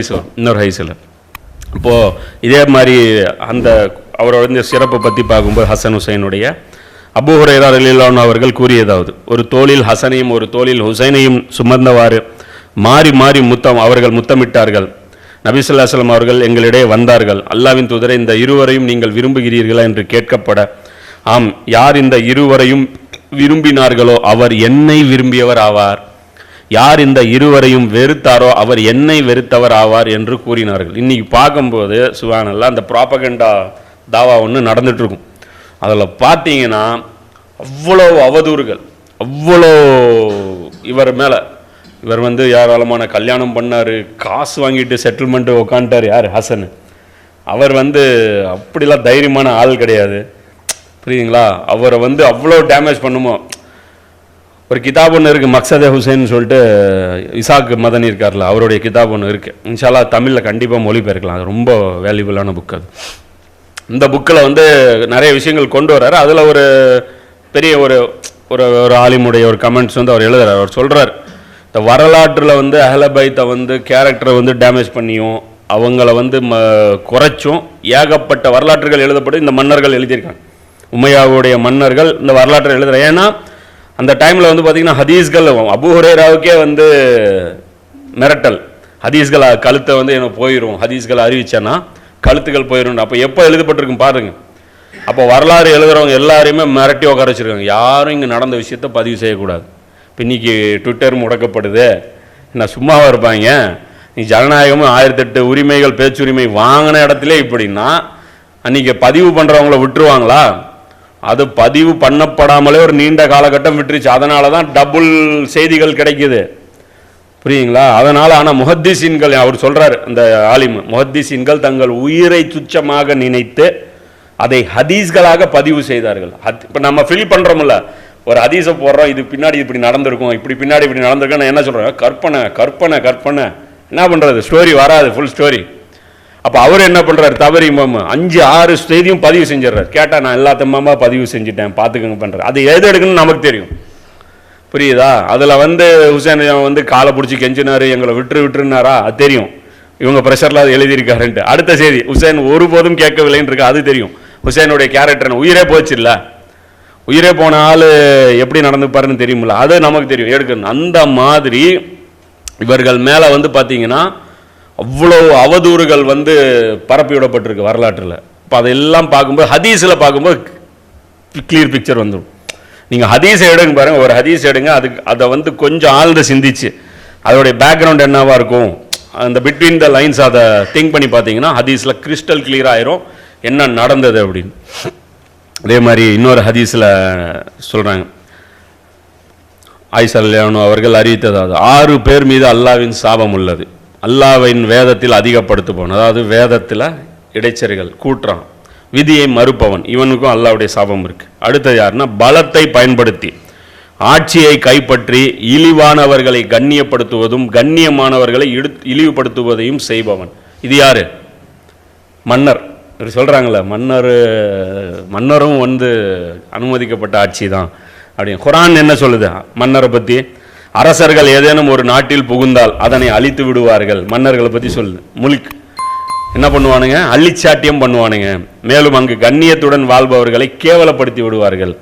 ஹைசல் இன்னொரு ஹைசல் இப்போது இதே மாதிரி அந்த அவரோட இந்த சிறப்பை பற்றி பார்க்கும்போது ஹசன் ஹுசைனுடைய அபூ ஹுரைரா ரலியல்லாஹு அவர்கள் கூறியதாவது ஒரு தோளில் ஹசனையும் ஒரு தோளில் ஹுசைனையும் சுமந்தவாறு மாறி மாறி முத்தம் அவர்கள் முத்தமிட்டார்கள். நபிசுல்லா சலம் அவர்கள் எங்களிடையே வந்தார்கள். அல்லாவின் தூதரை இந்த இருவரையும் நீங்கள் விரும்புகிறீர்களா என்று கேட்கப்பட ஆம் யார் இந்த இருவரையும் விரும்பினார்களோ அவர் என்னை விரும்பியவர் ஆவார். யார் இந்த இருவரையும் வெறுத்தாரோ அவர் என்னை வெறுத்தவர் ஆவார் என்று கூறினார்கள். இன்னைக்கு பார்க்கும்போது சுவானல்ல அந்த ப்ராப்பகண்டா தாவா ஒன்று நடந்துட்டு இருக்கும் அதில் பார்த்தீங்கன்னா அவ்வளோ அவதூறுகள் அவ்வளோ இவர் மேலே. இவர் வந்து ஏராளமான கல்யாணம் பண்ணார் காசு வாங்கிட்டு செட்டில்மெண்ட்டு உக்காண்டார் யார்? ஹசன். அவர் வந்து அப்படிலாம் தைரியமான ஆள் கிடையாது. புரியுதுங்களா? அவரை வந்து அவ்வளோ டேமேஜ் பண்ணுமோ? ஒரு கிதாப் ஒன்று இருக்குது மக்சதே ஹுசைன் சொல்லிட்டு இசாக் மதனி இருக்கார்ல அவருடைய கிதாப் ஒன்று இருக்குது இன்ஷால்லா தமிழில் கண்டிப்பாக மொழிபெயர்க்கலாம். அது ரொம்ப வேல்யூபுல்லான புக் அது. இந்த புக்கில் வந்து நிறைய விஷயங்கள் கொண்டு வர்றாரு. அதில் ஒரு பெரிய ஒரு ஒரு ஒரு ஆலிமுடைய ஒரு கமெண்ட்ஸ் வந்து அவர் எழுதுறாரு. அவர் சொல்கிறார் இந்த வரலாற்றில் வந்து அஹலபைத்தை வந்து கேரக்டரை வந்து டேமேஜ் பண்ணியும் அவங்கள வந்து ம குறைச்சும் ஏகப்பட்ட வரலாற்றுகள் எழுதப்பட்டு இந்த மன்னர்கள் எழுதியிருக்காங்க. உமையாவுடைய மன்னர்கள் இந்த வரலாற்றை எழுதுகிறேன் ஏன்னா அந்த டைமில் வந்து பார்த்திங்கன்னா ஹதீஸ்கள் அபுஹுரேராவுக்கே வந்து மிரட்டல். ஹதீஸ்கள் கழுத்தை வந்து எனக்கு போயிடும் ஹதீஸ்கள் அறிவிச்சேன்னா கழுத்துக்கள் போயிடும் அப்போ எப்போ எழுதப்பட்டிருக்கும் பாருங்க. அப்போ வரலாறு எழுதுறவங்க எல்லாரையுமே மிரட்டி உட்கார வச்சிருக்காங்க. யாரும் இங்கே நடந்த விஷயத்த பதிவு செய்யக்கூடாது. இப்போ இன்றைக்கி ட்விட்டர் முடக்கப்படுது. என்ன சும்மாவாக இருப்பாங்க? நீ ஜனநாயகமும் ஆயிரத்தெட்டு உரிமைகள் பேச்சுரிமை வாங்கின இடத்துல இப்படின்னா அன்றைக்கி பதிவு பண்ணுறவங்கள விட்டுருவாங்களா? அது பதிவு பண்ணப்படாமலே ஒரு நீண்ட காலகட்டம் விட்டுருச்சு. அதனால தான் டபுள் செய்திகள் கிடைக்குது. புரியுங்களா? அதனால் ஆனால் முஹத்திசீன்கள் அவர் சொல்கிறார் அந்த ஆலிம் முஹத்திசீன்கள் தங்கள் உயிரை துச்சமாக நினைத்து அதை ஹதீஸ்களாக பதிவு செய்தார்கள். இப்போ நம்ம ஃபில் பண்ணுறோம்ல ஒரு ஹதீஸை போடுறோம் இது பின்னாடி இப்படி நடந்திருக்கும் இப்படி பின்னாடி இப்படி நடந்திருக்கும் நான் என்ன சொல்கிறேன் கற்பனை கற்பனை கற்பனை. என்ன பண்ணுறது ஸ்டோரி வராது ஃபுல் ஸ்டோரி அப்போ அவர் என்ன பண்ணுறாரு தவறி மாமா அஞ்சு ஆறு செய்தியும் பதிவு செஞ்சிடுறாரு. கேட்டால் நான் எல்லாத்தையுமாமா பதிவு செஞ்சுட்டேன். பார்த்துக்கங்க பண்ணுறேன் அது எது எடுக்கணும்னு நமக்கு தெரியும். புரியுதா? அதில் வந்து ஹுசேன் வந்து காலை பிடிச்சி கெஞ்சினார் எங்களை விட்டுரு விட்டுருனாரா அது தெரியும். இவங்க ப்ரெஷரில் அது எழுதியிருக்காருன்ட்டு. அடுத்த செய்தி ஹுசேன் ஒருபோதும் கேட்கவில்லைன்னு இருக்கு. அது தெரியும். ஹுசேனுடைய கேரக்டர் உயிரே போச்சு இல்லை? உயிரே போன ஆள் எப்படி நடந்துப்பாருன்னு தெரியுமில்ல அது நமக்கு தெரியும். எடுக்கணும். அந்த மாதிரி இவர்கள் மேலே வந்து பார்த்தீங்கன்னா அவ்வளோ அவதூறுகள் வந்து பரப்பி விடப்பட்டிருக்கு வரலாற்றில். இப்போ அதெல்லாம் பார்க்கும்போது ஹதீஸில் பார்க்கும்போது கிளியர் பிக்சர் வந்துடும் நீங்கள் ஹதீஸை எடுங்க பாருங்கள் ஒரு ஹதீஸ் எடுங்க அதுக்கு அதை வந்து கொஞ்சம் ஆழ்ந்து சிந்திச்சு அதோடைய பேக்ரவுண்ட் என்னவாக இருக்கும் அந்த பிட்வீன் த லைன்ஸ் அதை திங்க் பண்ணி பார்த்தீங்கன்னா ஹதீஸில் கிறிஸ்டல் கிளியர் ஆயிரும் என்ன நடந்தது அப்படின்னு. அதே மாதிரி இன்னொரு ஹதீஸில் சொல்கிறாங்க ஆயிசல்யானு அவர்கள் அறிவித்ததாவது ஆறு பேர் மீது அல்லாவின் சாபம் உள்ளது. அல்லாவின் வேதத்தில் அதிகப்படுத்துபவன். அதாவது வேதத்தில் இடைச்சரிகள் கூட்டுறான் விதியை மறுப்பவன். இவனுக்கும் அல்லாவுடைய சாபம் இருக்குது அடுத்தது யாருன்னா பலத்தை பயன்படுத்தி ஆட்சியை கைப்பற்றி இழிவானவர்களை கண்ணியப்படுத்துவதும் கண்ணியமானவர்களை இடு இழிவுபடுத்துவதையும் செய்பவன். இது யார்? மன்னர். இவர் சொல்கிறாங்களே மன்னர் மன்னரும் வந்து அனுமதிக்கப்பட்ட ஆட்சி தான் அப்படின்னு. குரான் என்ன சொல்லுது? மன்னரை பற்றி அரசர்கள் ஏதேனும் ஒரு நாட்டில் புகுந்தால் அதனை அழித்து விடுவார்கள். மன்னர்களை பற்றி சொல்லு. முழுக். என்ன பண்ணுவானுங்க? அள்ளிச்சாட்டியம் பண்ணுவானுங்க. மேலும் அங்கு கண்ணியத்துடன் வாழ்பவர்களை கேவலப்படுத்தி விடுவார்கள்.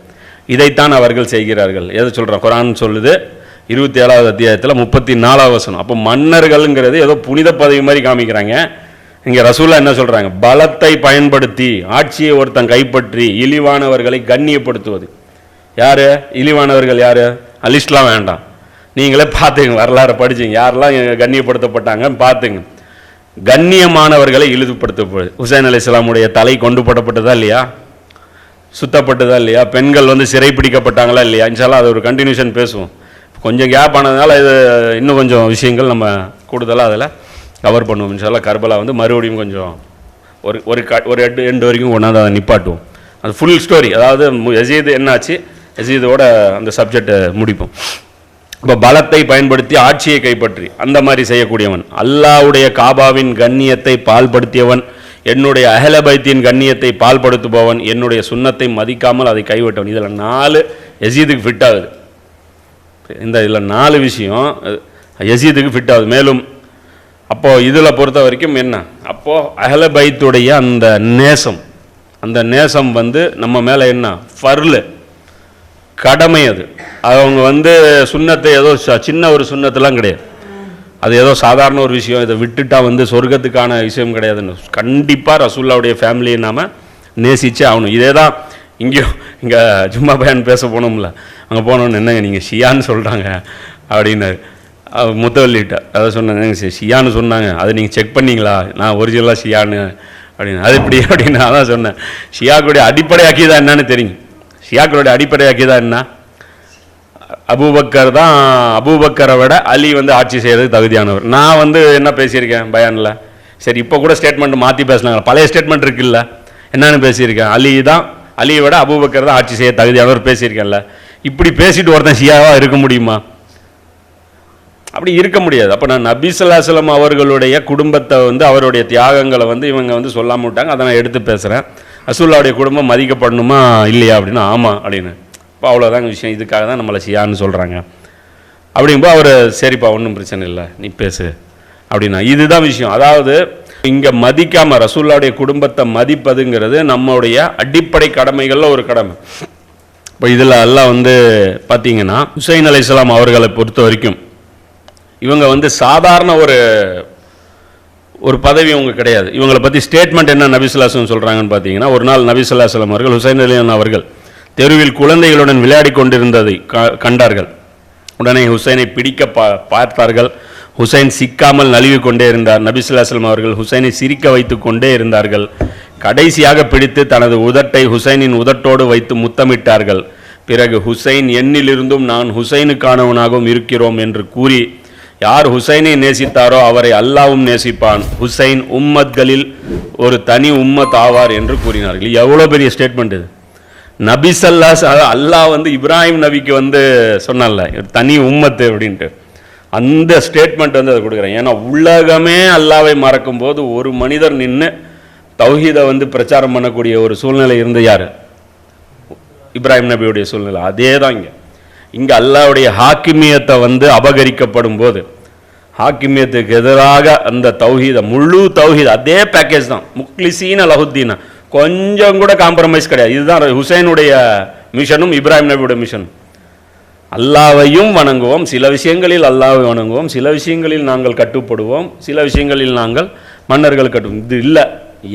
இதைத்தான் அவர்கள் செய்கிறார்கள். எதை சொல்கிறோம் குரான் சொல்லுது. இருபத்தி ஏழாவது அத்தியாயத்தில் முப்பத்தி நாலாவது வசனம். அப்போ மன்னர்கள்ங்கிறது ஏதோ புனித பதவி மாதிரி காமிக்கிறாங்க. இங்கே ரசூலா என்ன சொல்கிறாங்க பலத்தை பயன்படுத்தி ஆட்சியை ஒருத்தன் கைப்பற்றி இழிவானவர்களை கண்ணியப்படுத்துவது. யார்? இழிவானவர்கள் யார்? அலிஸ்லாம் வேண்டாம். நீங்களே பார்த்துங்க வரலாறு படிச்சுங்க. யாரெல்லாம் கண்ணியப்படுத்தப்பட்டாங்கன்னு பார்த்துங்க. கண்ணியமானவர்களை இழிவுபடுத்தப்படுது ஹுசைன் அலி இஸ்லாமுடைய தலை கொண்டு போடப்பட்டதா இல்லையா? சுத்தப்பட்டதா இல்லையா? பெண்கள் வந்து சிறை பிடிக்கப்பட்டாங்களா இல்லையா? இன்ஷால்லா அது ஒரு கண்டினியூஷன் பேசுவோம். கொஞ்சம் கேப் ஆனதுனால இது இன்னும் கொஞ்சம் விஷயங்கள் நம்ம கூடுதலாக அதில் கவர் பண்ணுவோம். இன்ஷால்லா கர்பலா வந்து மறுபடியும் கொஞ்சம் ஒரு ஒரு க ஒரு எட்டு எண்டு வரைக்கும் கொண்டாந்து அதை நிப்பாட்டுவோம். அது ஃபுல் ஸ்டோரி அதாவது எசீது என்னாச்சு? எசீதோட அந்த சப்ஜெக்டை முடிப்போம். இப்போ பலத்தை பயன்படுத்தி ஆட்சியை கைப்பற்றி அந்த மாதிரி செய்யக்கூடியவன். அல்லாவுடைய காபாவின் கண்ணியத்தை பால்படுத்தியவன் என்னுடைய அஹலபைத்தின் கண்ணியத்தை பால்படுத்துபவன் என்னுடைய சுண்ணத்தை மதிக்காமல் அதை கைவிட்டவன். இதில் நாலு எசீதுக்கு ஃபிட் ஆகுது. இந்த இதில் நாலு விஷயம் எசீதுக்கு ஃபிட் ஆகுது. மேலும் அப்போது இதில் பொறுத்த வரைக்கும் என்ன? அப்போது அஹலபைத்துடைய அந்த நேசம் அந்த நேசம் வந்து நம்ம மேலே என்ன? ஃபர்லு. கடமை அது. அவங்க வந்து சுண்ணத்தை ஏதோ சின்ன ஒரு சுண்ணத்தெல்லாம் கிடையாது. அது ஏதோ சாதாரண ஒரு விஷயம். இதை விட்டுட்டா வந்து சொர்க்கத்துக்கான விஷயம் கிடையாதுன்னு. கண்டிப்பாக ரசூல்லாவுடைய ஃபேமிலியை நாம் நேசிச்சே ஆகணும். இதே தான் இங்கேயும் இங்கே ஜும்மா பையன் பேச போனோம்ல. அங்கே போனோன்னு என்னங்க நீங்கள் ஷியான்னு சொல்கிறாங்க அப்படின்னாரு முத்தவள்ளிட்ட முத்தவல்லிட்ட. அதை சொன்னாங்க ஷியான்னு சொன்னாங்க. அதை நீங்கள் செக் பண்ணீங்களா? நான் ஒரிஜினலாக ஷியான்னு அப்படின்னு. அது இப்படி அப்படின்னு அதான் சொன்னேன். ஷியாக்குடைய அடிப்படை அக்கீதா என்னன்னு தெரியும். ஷியாக்களுடைய அடிப்படையாக்கி தான் என்ன? அபூபக்கர் தான் அபூபக்கரை விட அலி வந்து ஆட்சி செய்கிறது தகுதியானவர். நான் வந்து என்ன பேசியிருக்கேன் பயானில்? சரி இப்போ கூட ஸ்டேட்மெண்ட் மாற்றி பேசினாங்க. பழைய ஸ்டேட்மெண்ட் இருக்குல்ல? என்னன்னு பேசியிருக்கேன். அலி தான் அலியை விட அபூபக்கர் தான் ஆட்சி செய்ய தகுதியானவர் பேசியிருக்கேன்ல. இப்படி பேசிட்டு ஒருத்தன் ஷியாவாக இருக்க முடியுமா? அப்படி இருக்க முடியாது. அப்போ நான் நபி ஸல்லல்லாஹு அவர்களுடைய குடும்பத்தை வந்து அவருடைய தியாகங்களை வந்து இவங்க வந்து சொல்லாம விட்டாங்க. அதை நான் எடுத்து பேசுகிறேன் ரசூல்லாவுடைய குடும்பம் மதிக்கப்படணுமா இல்லையா அப்படின்னா ஆமாம் அப்படின்னு. இப்போ அவ்வளோதாங்க விஷயம். இதுக்காக தான் நம்மளை ஷியான்னு சொல்கிறாங்க அப்படிங்கும்போது அவர் சரிப்பா ஒன்றும் பிரச்சனை இல்லை. நீ பேசு. அப்படின்னா இதுதான் விஷயம். அதாவது இங்கே மதிக்காமல் ரசூல்லாவுடைய குடும்பத்தை மதிப்பதுங்கிறது நம்மளுடைய அடிப்படை கடமைகளில் ஒரு கடமை. இப்போ இதில் எல்லாம் வந்து பார்த்தீங்கன்னா ஹுசைன் அலைஹிஸ்ஸலாம் அவர்களை பொறுத்த வரைக்கும் இவங்க வந்து சாதாரண ஒரு ஒரு பதவி அவங்க கிடையாது. இவங்களை பற்றி ஸ்டேட்மெண்ட் என்ன நபிசுல்லாசலம் சொல்கிறாங்கன்னு பார்த்தீங்கன்னா ஒரு நாள் நபிசுல்லாசலம் அவர்கள் ஹுசைன் அலியான் அவர்கள் தெருவில் குழந்தைகளுடன் விளையாடி கொண்டிருந்ததை க- கண்டார்கள். உடனே ஹுசைனை பிடிக்க பா பார்த்தார்கள். ஹுசைன் சிக்காமல் நழுவி கொண்டே இருந்தார். நபிசுல்லாஸ்லம் அவர்கள் ஹுசைனை சிரிக்க வைத்து கொண்டே இருந்தார்கள். கடைசியாக பிடித்து தனது உதட்டை ஹுசைனின் உதட்டோடு வைத்து முத்தமிட்டார்கள். பிறகு ஹுசைன் என்னிலிருந்தும் நான் ஹுசைனுக்கானவனாகவும் இருக்கிறோம் என்று கூறி யார் ஹுசைனை நேசித்தாரோ அவரை அல்லாவும் நேசிப்பான். ஹுசைன் உம்மத்களில் ஒரு தனி உம்மத் ஆவார் என்று கூறினார்கள். எவ்வளோ பெரிய ஸ்டேட்மெண்ட் இது? நபிசல்லா அல்லாஹ் வந்து இப்ராஹிம் நபிக்கு வந்து சொன்னான்ல ஒரு தனி உம்மத்து அப்படின்ட்டு. அந்த ஸ்டேட்மெண்ட் வந்து அதை கொடுக்குறேன். ஏன்னா உலகமே அல்லாவை மறக்கும்போது ஒரு மனிதர் நின்று தௌஹீதை வந்து பிரச்சாரம் பண்ணக்கூடிய ஒரு சூழ்நிலை இருந்து யார்? இப்ராஹிம் நபியுடைய சூழ்நிலை. அதே தான் இங்கே. இங்கே அல்லாவுடைய ஹாக்கிமியத்தை வந்து அபகரிக்கப்படும் போது ஹாக்கிமியத்துக்கு எதிராக அந்த தௌஹீத முழு தௌஹீத் அதே பேக்கேஜ் தான். முக்லிசீன லஹுத்தீனா. கொஞ்சம் கூட காம்ப்ரமைஸ் கிடையாது. இதுதான் ஹுசைனுடைய மிஷனும் இப்ராஹிம் நபியுடைய மிஷனும் அல்லாவையும் வணங்குவோம். சில விஷயங்களில் அல்லாவை வணங்குவோம். சில விஷயங்களில் நாங்கள் கட்டுப்படுவோம். சில விஷயங்களில் நாங்கள் மன்னர்கள் கட்டுவோம். இது இல்லை.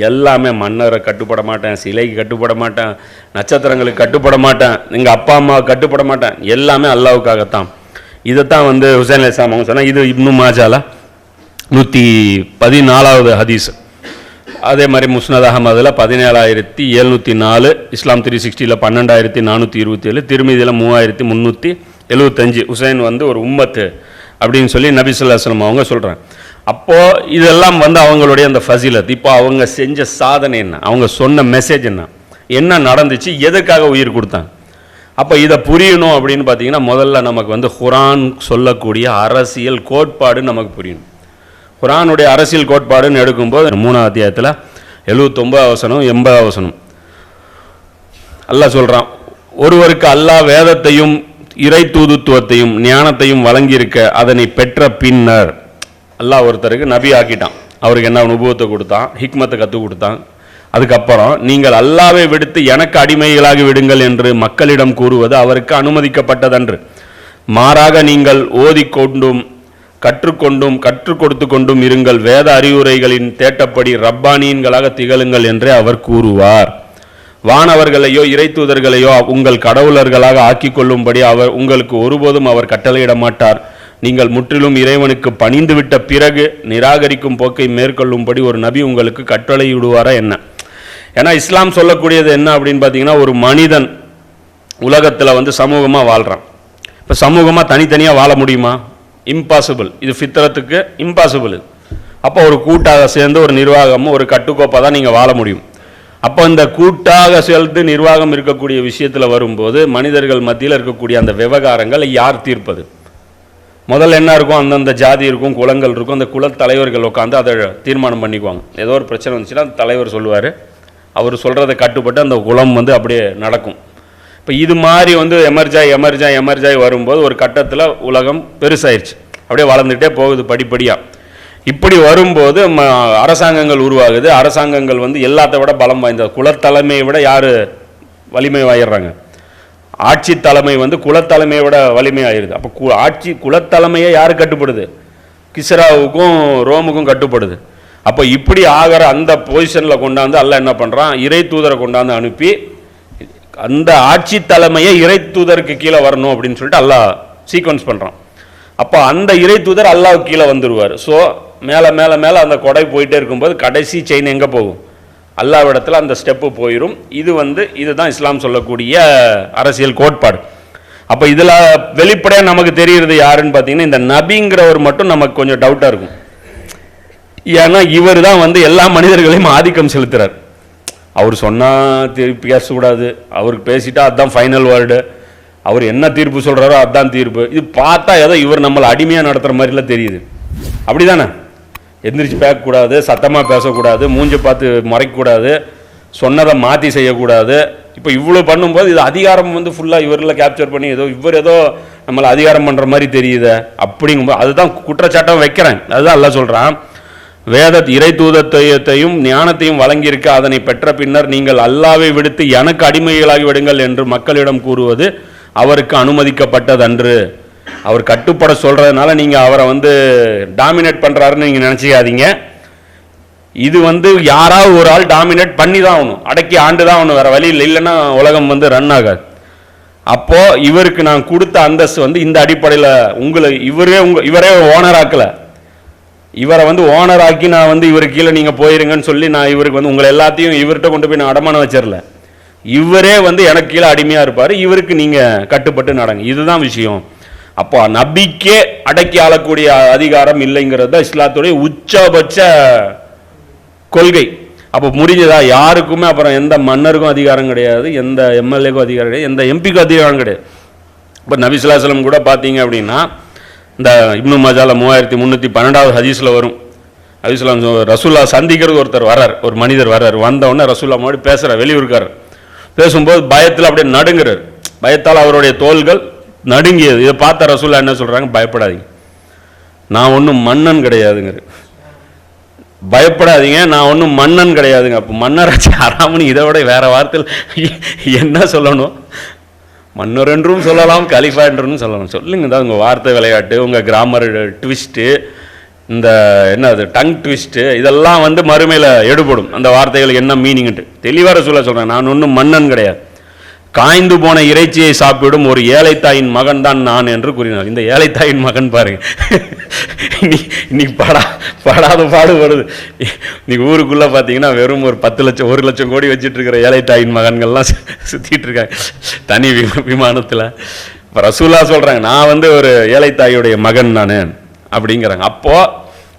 எல்லாமே மன்னரை கட்டுப்பட மாட்டேன் சிலைக்கு கட்டுப்பட மாட்டேன் நட்சத்திரங்களுக்கு கட்டுப்பட மாட்டேன் எங்கள் அப்பா அம்மா கட்டுப்பட மாட்டேன். எல்லாமே அல்லாவுக்காகத்தான். இதைத்தான் வந்து ஹுசைன் அலிஸ்லாம் அவங்க சொன்னால் இது இன்னும் மாஜாலா நூற்றி பதினாலாவது ஹதீஸ். அதே மாதிரி முஸ்னத் அகமதில் பதினேழாயிரத்தி எழுநூற்றி நாலு இஸ்லாம் த்ரீ சிக்ஸ்டியில் பன்னெண்டாயிரத்தி நானூற்றி இருபத்தி ஏழு திருமதியில் மூவாயிரத்தி முந்நூற்றி எழுபத்தஞ்சு ஹுசைன் வந்து ஒரு உம்மத்து அப்படின்னு சொல்லி நபி அவங்க சொல்கிறேன் அப்போது இதெல்லாம் வந்து அவங்களுடைய அந்த ஃபசிலத். இப்போ அவங்க செஞ்ச சாதனை என்ன? அவங்க சொன்ன மெசேஜ் என்ன? என்ன நடந்துச்சு? எதுக்காக உயிர் கொடுத்தாங்க அப்போ இதை புரியணும் அப்படின்னு பார்த்தீங்கன்னா முதல்ல நமக்கு வந்து குரான் சொல்லக்கூடிய அரசியல் கோட்பாடு நமக்கு புரியணும். குரானுடைய அரசியல் கோட்பாடுன்னு எடுக்கும்போது மூணாவது அத்தியாயத்தில் எழுபத்தொம்பது அவசனம் எண்பது அவசனம் அல்லாஹ் சொல்கிறான் ஒருவருக்கு அல்லாஹ் வேதத்தையும் இறை தூதுத்துவத்தையும் ஞானத்தையும் வழங்கியிருக்க அதனை பெற்ற பின்னர் அல்லாஹ் ஒருத்தருக்கு நபி ஆக்கிட்டான். அவருக்கு என்ன அனுபவத்தை கொடுத்தான் ஹிக்மத்தை கற்றுக் கொடுத்தான். அதுக்கப்புறம் நீங்கள் அல்லாவை விடுத்து எனக்கு அடிமைகளாகி விடுங்கள் என்று மக்களிடம் கூறுவது அவருக்கு அனுமதிக்கப்பட்டதன்று. மாறாக நீங்கள் ஓதிக்கொண்டும் கற்றுக்கொண்டும் கற்றுக் கொடுத்து கொண்டும் இருங்கள். வேத அறிவுரைகளின் தேட்டப்படி ரப்பானியன்களாக திகழுங்கள் என்றே அவர் கூறுவார். வானவர்களையோ இறைத்தூதர்களையோ உங்கள் கடவுளர்களாக ஆக்கிக் கொள்ளும்படி அவர் உங்களுக்கு ஒருபோதும் அவர் கட்டளையிட மாட்டார். நீங்கள் முற்றிலும் இறைவனுக்கு பணிந்துவிட்ட பிறகு நிராகரிக்கும் போக்கை மேற்கொள்ளும்படி ஒரு நபி உங்களுக்கு கட்டளையிடுவாரா என்ன? ஏன்னா இஸ்லாம் சொல்லக்கூடியது என்ன அப்படின்னு பார்த்தீங்கன்னா ஒரு மனிதன் உலகத்தில் வந்து சமூகமாக வாழ்கிறான் இப்போ சமூகமாக தனித்தனியாக வாழ முடியுமா? இம்பாசிபிள் இது ஃபித்திரத்துக்கு இம்பாசிபிள் இது அப்போ ஒரு கூட்டாக சேர்ந்து ஒரு நிர்வாகமும் ஒரு கட்டுக்கோப்பாக தான் நீங்கள் வாழ முடியும். அப்போ இந்த கூட்டாக சேர்ந்து நிர்வாகம் இருக்கக்கூடிய விஷயத்தில் வரும்போது மனிதர்கள் மத்தியில் இருக்கக்கூடிய அந்த விவகாரங்களை யார் தீர்ப்பது? முதல்ல என்ன இருக்கும்? அந்தந்த ஜாதி இருக்கும் குளங்கள் இருக்கும் அந்த குல தலைவர்கள் உட்காந்து அதை தீர்மானம் பண்ணிக்குவாங்க. ஏதோ ஒரு பிரச்சனை வந்துச்சுன்னா அந்த தலைவர் சொல்லுவார். அவர் சொல்கிறத கட்டுப்பட்டு அந்த குளம் வந்து அப்படியே நடக்கும். இப்போ இது மாதிரி வந்து எமர்ஜாய் எமர்ஜாய் எமர்ஜாய் வரும்போது ஒரு கட்டத்தில் உலகம் பெருசாயிருச்சு. அப்படியே வளர்ந்துகிட்டே போகுது படிப்படியாக இப்படி வரும்போது ம- அரசாங்கங்கள் உருவாகுது. அரசாங்கங்கள் வந்து எல்லாத்த விட பலம் வாய்ந்த குலத்தலைமையை விட யார் வலிமை வாயிடுறாங்க? ஆட்சி தலைமை வந்து குலத்தலைமையை விட வலிமை அப்போ கு ஆட்சி குலத்தலைமையை யார் கட்டுப்படுது? கிஸ்ராவுக்கும் ரோமுக்கும் கட்டுப்படுது. அப்போ இப்படி ஆகிற அந்த பொசிஷனில் கொண்டாந்து அல்லாஹ் என்ன பண்ணுறான் இறை தூதரை கொண்டாந்து அனுப்பி அந்த ஆட்சி தலைமையை இறை தூதருக்கு கீழே வரணும் அப்படின்னு சொல்லிட்டு அல்லாஹ் சீக்வன்ஸ் பண்ணுறான் அப்போ அந்த இறை தூதர் அல்லாஹ் கீழே வந்துடுவார் ஸோ மேலே மேலே மேலே அந்த கொடை போயிட்டே இருக்கும்போது கடைசி செயின் எங்கே போகும்? அல்லாவிடத்தில் அந்த ஸ்டெப்பு போயிடும் இது வந்து இதுதான் இஸ்லாம் சொல்லக்கூடிய அரசியல் கோட்பாடு. அப்போ இதில் வெளிப்படையாக நமக்கு தெரிகிறது யாருன்னு பார்த்தீங்கன்னா இந்த நபிங்கிறவர் மட்டும் நமக்கு கொஞ்சம் டவுட்டாக இருக்கும். ஏன்னா இவர் தான் வந்து எல்லா மனிதர்களையும் ஆதிக்கம் செலுத்துகிறார் அவர் சொன்னால் திருப்பி பேசக்கூடாது. அவருக்கு பேசிட்டா அதுதான் ஃபைனல் வேர்டு அவர் என்ன தீர்ப்பு சொல்கிறாரோ அதுதான் தீர்ப்பு. இது பார்த்தா ஏதோ இவர் நம்மளை அடிமையாக நடத்துகிற மாதிரிலாம் தெரியுது. அப்படி தானே எந்திரிச்சு பேசக்கூடாது சத்தமாக பேசக்கூடாது மூஞ்சை பார்த்து முறைக்கக்கூடாது சொன்னதை மாற்றி செய்யக்கூடாது. இப்போ இவ்வளோ பண்ணும்போது இது அதிகாரம் வந்து ஃபுல்லாக இவரில் கேப்சர் பண்ணி ஏதோ இவர் ஏதோ நம்மளை அதிகாரம் பண்ணுற மாதிரி தெரியுது அப்படிங்கும்போது அதுதான் குற்றச்சாட்டம் வைக்கிறேன். அதுதான் எல்லாம் சொல்கிறான் வேத இறை தூதத்தையும் ஞானத்தையும் வழங்கியிருக்க அதனை பெற்ற பின்னர் நீங்கள் அல்லாவை விடுத்து எனக்கு அடிமைகளாகி விடுங்கள் என்று மக்களிடம் கூறுவது அவருக்கு அனுமதிக்கப்பட்டதன்று. அவர் கட்டுப்பட சொல்கிறதுனால நீங்கள் அவரை வந்து டாமினேட் பண்ணுறாருன்னு நீங்கள் நினச்சிக்காதீங்க. இது வந்து யாராவது ஒரு ஆள் டாமினேட் பண்ணி தான் ஆகணும். அடக்கி ஆண்டு தான் ஆகணும். வேறு வழி இல்லை. இல்லைன்னா உலகம் வந்து ரன் ஆகாது. அப்போது இவருக்கு நான் கொடுத்த அந்தஸ்து வந்து இந்த அடிப்படையில் உங்களை இவரே உங்க இவரே ஓனர் ஆக்கலை. இவரை வந்து ஓனர் ஆக்கி நான் வந்து இவர் கீழே நீங்கள் போயிருங்கன்னு சொல்லி நான் இவருக்கு வந்து உங்களை எல்லாத்தையும் இவர்கிட்ட கொண்டு போய் நான் அடமானம் வச்சிடல. இவரே வந்து எனக்கு கீழே அடிமையாக இருப்பார். இவருக்கு நீங்கள் கட்டுப்பட்டு நடங்க. இதுதான் விஷயம். அப்போ நபிக்கே அடக்கி ஆளக்கூடிய அதிகாரம் இல்லைங்கிறது தான் இஸ்லாத்துடைய உச்சபட்ச கொள்கை. அப்போ முடிஞ்சதா? யாருக்குமே அப்புறம் எந்த மன்னருக்கும் அதிகாரம் கிடையாது எந்த எம்எல்ஏக்கும் அதிகாரம் கிடையாது எந்த எம்பிக்கும் அதிகாரம் கிடையாது. இப்போ நபிசுல்லாஸ்லம் கூட பார்த்தீங்க அப்படின்னா இந்த இப்னு மஜால மூவாயிரத்தி முந்நூற்றி பன்னெண்டாவது ஹதீஸில் வரும். ஹதீஸ்லாம் ரசூல்லா சந்திக்கிறது ஒருத்தர் வரார் ஒரு மனிதர் வரார் வந்தவுடனே ரசூல்லா மாதிரி பேசுகிறார் வெளியூருக்கார் பேசும்போது பயத்தில் அப்படியே நடுங்கிறார். பயத்தால் அவருடைய தோள்கள் நடுங்கியது. இதை பார்த்த ரசூல்லா என்ன சொல்கிறாங்க பயப்படாதீங்க. நான் ஒன்றும் மன்னன் கிடையாதுங்கிற. பயப்படாதீங்க. நான் ஒன்றும் மன்னன் கிடையாதுங்க. அப்போ மன்னராட்சி அறாமனு இதை விட வேறு வார்த்தையில் என்ன சொல்லணும்? மன்னர் என்றும் சொல்லலாம் கலிஃபா என்றும் சொல்லலாம். சொல்லுங்க. தான் உங்கள் வார்த்தை விளையாட்டு உங்கள் கிராமர் ட்விஸ்ட்டு இந்த என்ன அது டங் ட்விஸ்ட்டு இதெல்லாம் வந்து மறுமையில் எடுபடும். அந்த வார்த்தைகளுக்கு என்ன மீனிங்ட்டு தெளிவாக சொல்ல சொல்கிறேன் நான் ஒன்றும் மன்னன் கிடையாது. காய்ந்து போன இறைச்சியை சாப்பிடும் ஒரு ஏழைத்தாயின் மகன் தான் நான் என்று கூறினார். இந்த ஏழைத்தாயின் மகன் பாருங்க. நீ நீ படா படாத பாடு வருது. நீ ஊருக்குள்ளே பார்த்தீங்கன்னா வெறும் ஒரு பத்து லட்சம் ஒரு லட்சம் கோடி வச்சுட்டு இருக்கிற ஏழைத்தாயின் மகன்கள்லாம் சு- சுத்திட்டு இருக்காங்க தனி விமானத்தில். இப்போ ரசூலா சொல்கிறாங்க நான் வந்து ஒரு ஏழைத்தாயுடைய மகன் நான் அப்படிங்கிறாங்க. அப்போது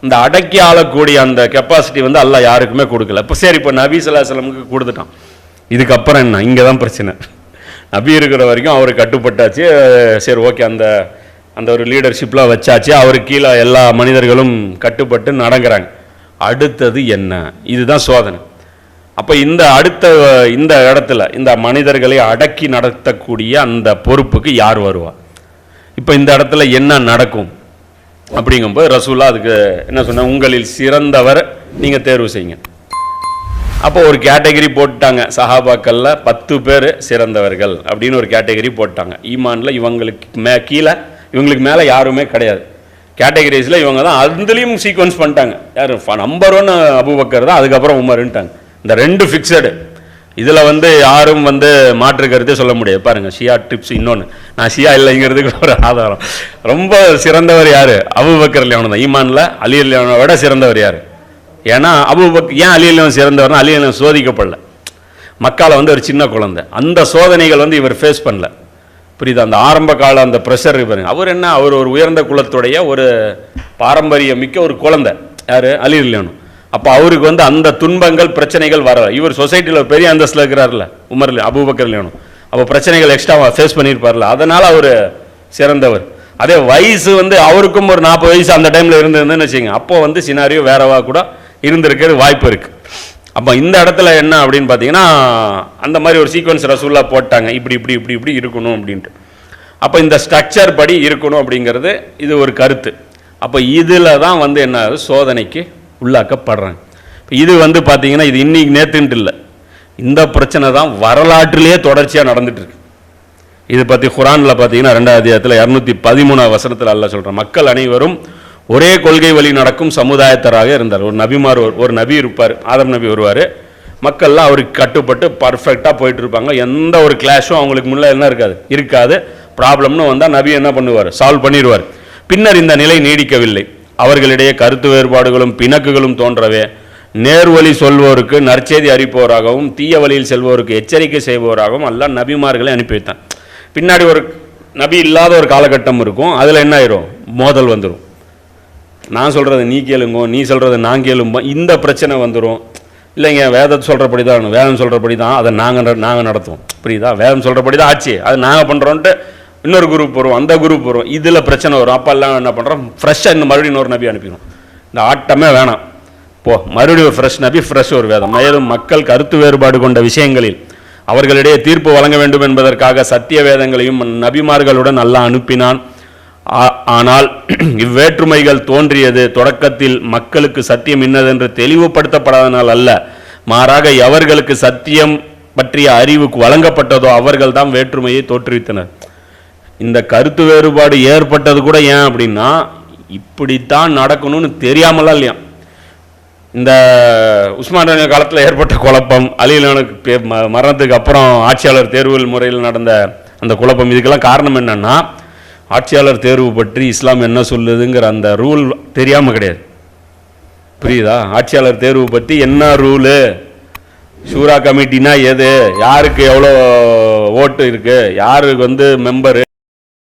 இந்த அடக்கி ஆளக்கூடிய அந்த கெப்பாசிட்டி வந்து அல்ல யாருக்குமே கொடுக்கல. இப்போ சரி இப்போ நபி ஸல்லல்லாஹு கொடுத்துட்டான். இதுக்கப்புறம் என்ன? இங்கே தான் பிரச்சனை. நபி இருக்கிற வரைக்கும் அவர் கட்டுப்பட்டாச்சு. சரி ஓகே அந்த அந்த ஒரு லீடர்ஷிப்லாம் வச்சாச்சு. அவர் கீழே எல்லா மனிதர்களும் கட்டுப்பட்டு நடங்கிறாங்க. அடுத்தது என்ன? இதுதான் சோதனை. அப்போ இந்த அடுத்த இந்த இடத்துல இந்த மனிதர்களை அடக்கி நடத்தக்கூடிய அந்த பொறுப்புக்கு யார் வருவா? இப்போ இந்த இடத்துல என்ன நடக்கும்? அப்படிங்கும்போது ரசூலா அதுக்கு என்ன சொன்ன உங்களில் சிறந்தவர் நீங்கள் தேர்வு செய்யுங்க. அப்போ ஒரு கேட்டகரி போட்டாங்க. சஹாபாக்கள்ல பத்து பேர் சிறந்தவர்கள் அப்படின்னு ஒரு கேட்டகரி போட்டாங்க. ஈமான்ல இவங்களுக்கு மே கீழே இவங்களுக்கு மேலே யாருமே கிடையாது. கேட்டகரிஸில் இவங்க தான் அதுலேயும் சீக்வன்ஸ் பண்ணிட்டாங்க. யார்? நம்பர் ஒன் அபுபக்கர் தான் அதுக்கப்புறம் உமருன்ட்டாங்க. இந்த ரெண்டு ஃபிக்ஸடு இதில் வந்து யாரும் வந்து மாற்று கருத்தே சொல்ல முடியாது. பாருங்க ஷியா டிப்ஸ் இன்னொன்று நான் ஷியா இல்லைங்கிறதுக்கு ஒரு ஆதாரம். ரொம்ப சிறந்தவர் யார்? அபுபக்கர் லியோன் தான் ஈமானில் அலி லியோனை விட சிறந்தவர் யார்? ஏன்னா அபுபக் ஏன் அலியலம் சிறந்தவர்னா அலியலம் சோதிக்கப்படல. மக்களை வந்து ஒரு சின்ன குழந்தை. அந்த சோதனைகள் வந்து இவர் ஃபேஸ் பண்ணல. புரியுதா? அந்த ஆரம்ப கால அந்த ப்ரெஷர் பாருங்க அவர் என்ன? அவர் ஒரு உயர்ந்த குலத்துடைய ஒரு பாரம்பரியம் மிக்க ஒரு குழந்தை. யார்? அலி இல்லையனும் அப்போ அவருக்கு வந்து அந்த துன்பங்கள் பிரச்சனைகள் வரல. இவர் சொசைட்டியில் பெரிய அந்தஸ்தில் இருக்கிறார்ல உமர்ல அபூபக்கர் இல்லையனும் அப்போ பிரச்சனைகள் எக்ஸ்ட்ரா ஃபேஸ் பண்ணியிருப்பார்ல. அதனால் அவர் சிறந்தவர். அதே வயசு வந்து அவருக்கும் ஒரு நாற்பது வயசு அந்த டைமில் இருந்ததுன்னு வச்சுங்க அப்போ வந்து சினாரியோ வேறவா கூட இருந்திருக்கிறது வாய்ப்பு இருக்குது அப்போ இந்த இடத்துல என்ன அப்படின்னு பார்த்தீங்கன்னா அந்த மாதிரி ஒரு சீக்வன்ஸ் ரசூலாக போட்டாங்க. இப்படி இப்படி இப்படி இப்படி இருக்கணும் அப்படின்ட்டு. அப்போ இந்த ஸ்ட்ரக்சர் படி இருக்கணும் அப்படிங்கிறது இது ஒரு கருத்து. அப்போ இதில் தான் வந்து என்ன ஆகுது? சோதனைக்கு உள்ளாக்கப்படுறாங்க. இப்போ இது வந்து பார்த்தீங்கன்னா இது இன்றைக்கி நேற்றுன்ட்டு இல்லை. இந்த பிரச்சனை தான் வரலாற்றிலேயே தொடர்ச்சியாக நடந்துட்டு இருக்கு. இது பற்றி குரானில் பார்த்தீங்கன்னா ரெண்டாவது அத்தியாயத்தில் இரநூத்தி பதிமூணாவது வசனத்தில் அல்ல சொல்கிறேன் மக்கள் அனைவரும் ஒரே கொள்கை வழி நடக்கும் சமுதாயத்தராக இருந்தார். ஒரு நபிமார் ஒரு- நபி இருப்பார். ஆதம் நபி வருவார். மக்கள்லாம் அவருக்கு கட்டுப்பட்டு பர்ஃபெக்டாக போயிட்டு இருப்பாங்க எந்த ஒரு கிளாஷும் அவங்களுக்கு முன்னே என்ன இருக்காது. இருக்காது. ப்ராப்ளம்னு வந்தால் நபி என்ன பண்ணுவார்? சால்வ் பண்ணிடுவார் பின்னர் இந்த நிலை நீடிக்கவில்லை. அவர்களிடையே கருத்து வேறுபாடுகளும் பிணக்குகளும் தோன்றவே நேர்வழி சொல்வோருக்கு நற்செய்தி அறிப்பவராகவும் தீய வழியில் செல்வோருக்கு எச்சரிக்கை செய்பவராகவும் எல்லாம் நபிமார்களை அனுப்பி வைத்தான் பின்னாடி ஒரு நபி இல்லாத ஒரு காலகட்டம் இருக்கும். அதில் என்ன ஆயிரும்? மோதல் வந்துடும் நான் சொல்கிறத நீ கேளுங்கோ நீ சொல்கிறத நான் கேளும்போ இந்த பிரச்சனை வந்துடும் இல்லைங்க வேதத்தை சொல்கிறபடி தான் வேதம் சொல்கிறபடி தான் அதை நாங்கள் நாங்கள் நடத்துவோம். புரியுதா? வேதம் சொல்கிறபடி தான் ஆச்சு. அது நாங்கள் பண்ணுறோன்ட்டு இன்னொரு குரூப் வரும் அந்த குரூப் வரும் இதில் பிரச்சனை வரும். அப்போ எல்லாம் என்ன பண்ணுறோம் ஃப்ரெஷ்ஷாக இன்னும் மறுபடியும் இன்னொரு நபி அனுப்பிடும் இந்த ஆட்டமே வேணாம். போ மறுபடியும் ஒரு ஃப்ரெஷ் நபி ஃப்ரெஷ் ஒரு வேதம். மேலும் மக்கள் கருத்து வேறுபாடு கொண்ட விஷயங்களில் அவர்களிடையே தீர்ப்பு வழங்க வேண்டும் என்பதற்காக சத்திய வேதங்களையும் நபிமார்களுடன் நல்லா அனுப்பினான். ஆனால் இவ்வேற்றுமைகள் தோன்றியது தொடக்கத்தில் மக்களுக்கு சத்தியம் இன்னதென்று தெளிவுபடுத்தப்படாதனால் அல்ல. மாறாக எவர்களுக்கு சத்தியம் பற்றிய அறிவு வழங்கப்பட்டதோ அவர்கள் தான் வேற்றுமையை தோற்றுவித்தனர். இந்த கருத்து வேறுபாடு ஏற்பட்டது கூட ஏன் அப்படின்னா இப்படித்தான் நடக்கணும்னு தெரியாமலாம் இல்லையா? இந்த உஸ்மான் காலத்தில் ஏற்பட்ட குழப்பம் அலிலானுக்கு ம- மரணத்துக்கு அப்புறம் ஆட்சியாளர் தேர்வு முறையில் நடந்த அந்த குழப்பம் இதுக்கெல்லாம் காரணம் என்னன்னா ஆட்சியாளர் தேர்வு பற்றி இஸ்லாம் என்ன சொல்லுதுங்கிற அந்த ரூல் தெரியாமல் கிடையாது. புரியுதா? ஆட்சியாளர் தேர்வு பற்றி என்ன ரூலு ஷூரா கமிட்டினா எது? யாருக்கு எவ்வளோ ஓட்டு இருக்கு? யாருக்கு வந்து மெம்பரு